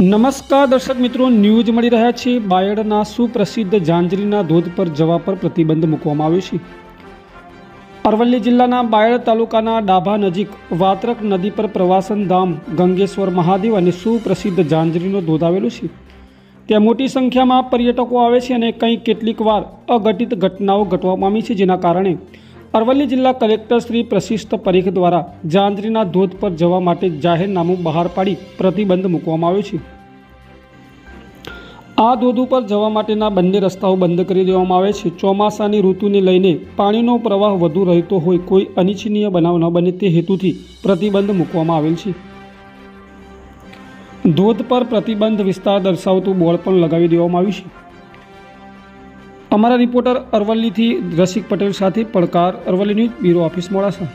નમસ્કાર દર્શક મિત્રો, ન્યૂઝ મળી રહ્યા છે. બાયડના સુપ્રસિદ્ધ ઝાંઝરીના ધોધ પર જવા પર પ્રતિબંધ મૂકવામાં આવ્યો છે. અરવલ્લી જિલ્લાના બાયડ તાલુકાના ડાભા નજીક વાત્રક નદી પર પ્રવાસન ધામ ગંગેશ્વર મહાદેવ અને સુપ્રસિદ્ધ ઝાંઝરીનો ધોધ આવેલો છે. ત્યાં મોટી સંખ્યામાં પર્યટકો આવે છે અને કંઈ કેટલીક વાર અઘટિત ઘટનાઓ ઘટવા પામી છે જેના કારણે અરવલ્લી જિલ્લા કલેક્ટર શ્રી પ્રશિષ્ટ પરીખ દ્વારા જાંજરીના ધોધ પર જવા માટે જાહેરનામું બહાર પાડી પ્રતિબંધ મૂકવામાં આવ્યો છે. આ ધોધ ઉપર જવા માટેના બંને રસ્તાઓ બંધ કરી દેવામાં આવે છે. ચોમાસાની ઋતુને લઈને પાણીનો પ્રવાહ વધુ રહેતો હોય કોઈ અનિચ્છનીય બનાવ ન બને તે હેતુથી પ્રતિબંધ મૂકવામાં આવેલ છે. ધોધ પર પ્રતિબંધ વિસ્તાર દર્શાવતું બોર્ડ પણ લગાવી દેવામાં આવ્યું છે. અમારા રિપોર્ટર અરવલ્લીથી રસિક પટેલ સાથે પડકાર Aravalli news bureau office Modasa.